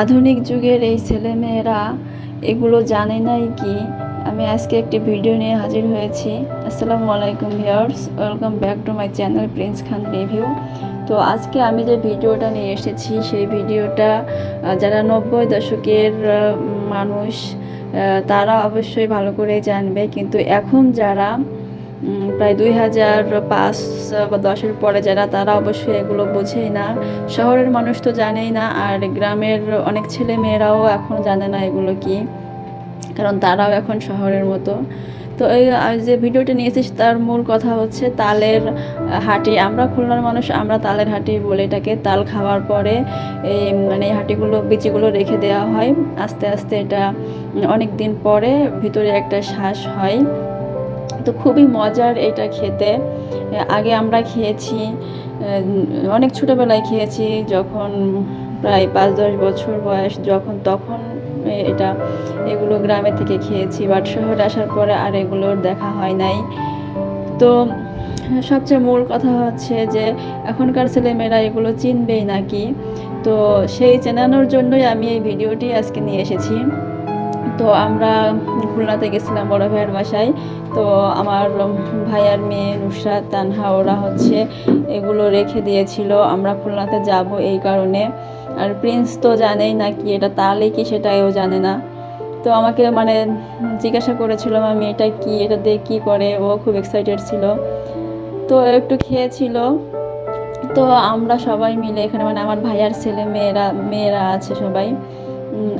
আধুনিক যুগের এই ছেলেমেয়েরা এগুলো জানে নাই কি? আমি আজকে একটি ভিডিও নিয়ে হাজির হয়েছি। আসসালামু আলাইকুম viewers, welcome back to my channel Prince Khan review. তো আজকে আমি যে ভিডিওটা নিয়ে এসেছি, সেই ভিডিওটা যারা নব্বই দশকের মানুষ তারা অবশ্যই ভালো করে জানবে। কিন্তু এখন যারা প্রায় দুই হাজার পাঁচ বা দশের পরে যারা, তারা অবশ্যই এগুলো বোঝেই না। শহরের মানুষ তো জানেই না, আর গ্রামের অনেক ছেলে মেয়েরাও এখন জানে না এগুলো কি, কারণ তারাও এখন শহরের মতো। তো এই যে ভিডিওটা নিয়েছিস তার মূল কথা হচ্ছে তালের হাঁটি। আমরা খুলনার মানুষ, আমরা তালের হাঁটি বলে এটাকে তাল খাওয়ার পরে এই মানে হাঁটিগুলো, বিচিগুলো রেখে দেওয়া হয়। আস্তে আস্তে এটা অনেক দিন পরে ভিতরে একটা শ্বাস হয়। তো খুবই মজার এটা খেতে। আগে আমরা খেয়েছি অনেক ছোটোবেলায় খেয়েছি, যখন প্রায় পাঁচ দশ বছর বয়স, যখন তখন এটা এগুলো গ্রামে থেকে খেয়েছি, বাট শহরে আসার পরে আর এগুলোর দেখা হয় নাই। তো সবচেয়ে মূল কথা হচ্ছে যে, এখনকার ছেলেমেয়েরা এগুলো চিনবেই নাকি? তো সেই চেনানোর জন্যই আমি এই ভিডিওটি আজকে নিয়ে এসেছি। তো আমরা খুলনাতে গেছিলাম বড় ভাইয়ের বাসায়। তো আমার ভাইয়ার মেয়ে নুসরাত, তানহা, ওরা হচ্ছে এগুলো রেখে দিয়েছিল। আমরা খুলনাতে যাব এই কারণে। আর প্রিন্স তো জানেই না কি এটা তালে কি সেটাও জানে না। তো আমাকে মানে জিজ্ঞাসা করেছিল আমি এটা কি? এটা দিয়ে কী করে? ও খুব এক্সাইটেড ছিল। তো একটু খেয়েছিল। তো আমরা সবাই মিলে এখানে মানে আমার ভাইয়ার ছেলে, মেয়েরা মেয়েরা আছে সবাই।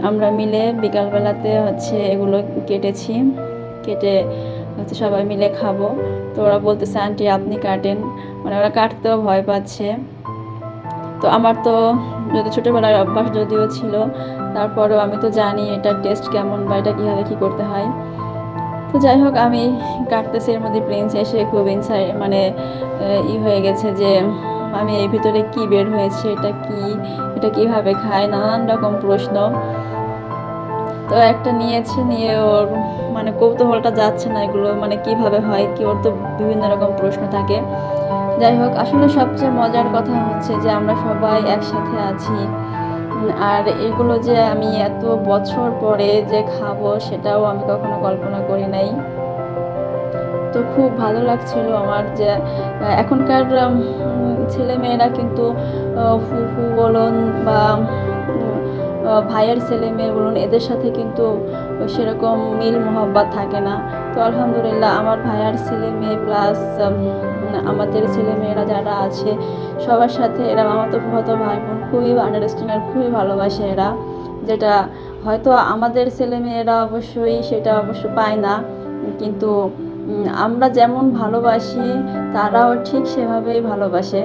আমরা মিলে বিকালবেলাতে হচ্ছে এগুলো কেটেছি। কেটে হচ্ছে সবাই মিলে খাব। তো ওরা বলতেছে, আন্টি, আপনি কাটেন। মানে ওরা কাটতেও ভয় পাচ্ছে। তো আমার তো যদি ছোটোবেলার অভ্যাস যদিও ছিল, তারপরেও আমি তো জানি এটার টেস্ট কেমন বা এটা কীভাবে কী করতে হয়। তো যাই হোক, আমি কাটতেছি এর মধ্যে প্রিন্স এসে খুব ইনসাই মানে ই হয়ে গেছে যে আমি এই ভিতরে কি বের হয়েছে, এটা কি? এটা কীভাবে খায়? নানান রকম প্রশ্ন। তো একটা নিয়েছে, নিয়ে ওর মানে কৌতূহলটা যাচ্ছে না এগুলো মানে কীভাবে হয়, কি ওর তো বিভিন্ন রকম প্রশ্ন থাকে। যাই হোক, আসলে সবচেয়ে মজার কথা হচ্ছে যে আমরা সবাই একসাথে আছি। আর এগুলো যে আমি এত বছর পরে যে খাব, সেটাও আমি কখনো কল্পনা করি নাই। তো খুব ভালো লাগছিল আমার যে এখনকার ছেলে মেয়েরা কিন্তু ফুফু বলুন বা ভাইয়ের ছেলে মেয়ে বলুন, এদের সাথে কিন্তু সেরকম মিল মোহব্বত থাকে না। তো আলহামদুলিল্লাহ আমার ভাইয়ার ছেলে মেয়ে প্লাস আমাদের ছেলে মেয়েরা যারা আছে, সবার সাথে এরা মামাতো ফুফাতো ভাই বোন খুবই আন্ডারস্ট্যান্ডিং আর খুবই ভালোবাসে এরা। যেটা হয়তো আমাদের ছেলে মেয়েরা অবশ্যই সেটা অবশ্য পায় না, কিন্তু আমরা যেমন ভালোবাসি, তারাও ঠিক সেভাবেই ভালোবাসে।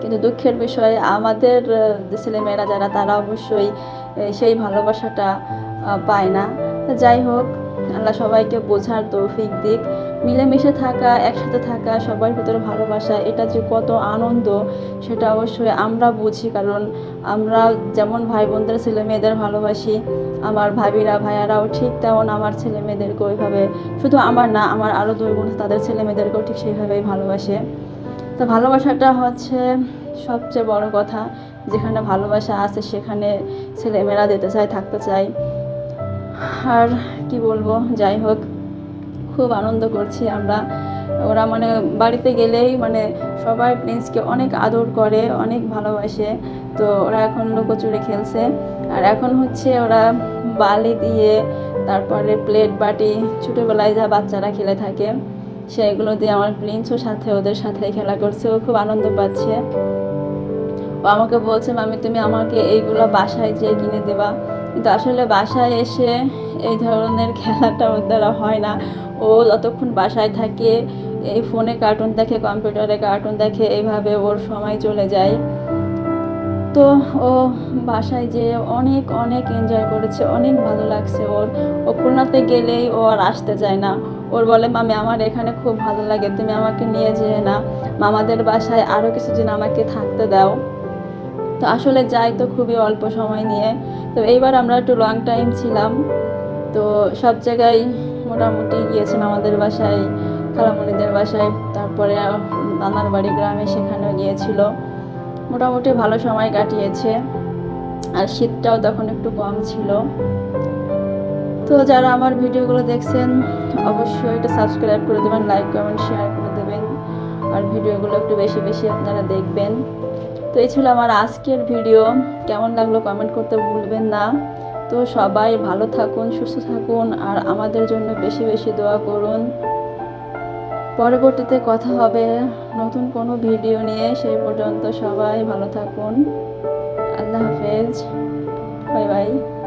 কিন্তু দুঃখের বিষয়ে, আমাদের ছেলেমেয়েরা যারা, তারা অবশ্যই সেই ভালোবাসাটা পায় না। যাই হোক, আল্লাহ সবাইকে বোঝার তৌফিক দিক। মিলেমিশে থাকা, একসাথে থাকা, সবার ভিতরে ভালোবাসা, এটা যে কত আনন্দ, সেটা অবশ্যই আমরা বুঝি। কারণ আমরা যেমন ভাই বোনদের ছেলে মেয়েদের ভালোবাসি, আমার ভাবিরা, ভাইয়ারাও ঠিক তেমন আমার ছেলে মেয়েদেরকে ওইভাবে, শুধু আমার না, আমার আরও দুই বোন তাদের ছেলে মেয়েদেরকেও ঠিক সেইভাবেই ভালোবাসে। তো ভালোবাসাটা হচ্ছে সবচেয়ে বড় কথা, যেখানে ভালোবাসা আছে, সেখানে ছেলেমেয়েরা যেতে চায়, থাকতে চায়। আর কি বলব, যাই হোক খুব আনন্দ করছি আমরা। ওরা মানে বাড়িতে গেলেই মানে সবাই প্রিন্সকে অনেক আদর করে, অনেক ভালোবাসে। তো ওরা এখন লুকোচুরি খেলছে। আর এখন হচ্ছে ওরা বালি দিয়ে তারপরে প্লেট বাটি, ছোটোবেলায় যা বাচ্চারা খেলে থাকে, সেগুলো দিয়ে আমার প্রিন্সও সাথে ওদের সাথে খেলা করছে। ও খুব আনন্দ পাচ্ছে। ও আমাকে বলছে, মামি, তুমি আমাকে এইগুলো বাসায় যেয়ে কিনে দেবা। কিন্তু আসলে বাসায় এসে এই ধরনের খেলাটা ওর দ্বারা হয় না। ও যতক্ষণ বাসায় থাকে, এই ফোনে কার্টুন দেখে কম্পিউটারে কার্টুন দেখে, এইভাবে ওর সময় চলে যায়। তো ও বাসায় যেয়ে অনেক অনেক এনজয় করেছে, অনেক ভালো লাগছে ওর। ও খুলনাতে গেলেই ও আর আসতে চায় না। ওর বলে, মামি, আমার এখানে খুব ভালো লাগে, তুমি আমাকে নিয়ে যেয়ে না মামাদের বাসায় আরও কিছুদিন আমাকে থাকতে দাও। তো আসলে যাই তো খুবই অল্প সময় নিয়ে। তো এইবার আমরা একটু লং টাইম ছিলাম। তো সব জায়গায় মোটামুটি গিয়েছিলাম আমাদের বাসায় খালামণিদের বাসায়, তারপরে নানার বাড়ি গ্রামে সেখানেও গিয়েছিল। মোটামুটি ভালো সময় কাটিয়েছে। আর শীতটাও তখন একটু কম ছিল। তো যারা আমার ভিডিওগুলো দেখছেন, অবশ্যই এটা সাবস্ক্রাইব করে দেবেন লাইক কমেন্ট শেয়ার করে দেবেন। আর ভিডিওগুলো একটু বেশি বেশি আপনারা দেখবেন। তো এই ছিল আমার আজকের ভিডিও। কেমন লাগল কমেন্ট করতে ভুলবেন না। তো সবাই ভালো থাকুন, সুস্থ থাকুন, আর আমাদের জন্য বেশি বেশি দোয়া করুন। পরবর্তীতে কথা হবে নতুন কোনো ভিডিও নিয়ে। সেই পর্যন্ত সবাই ভালো থাকুন। আল্লাহ হাফেজ। Bye bye.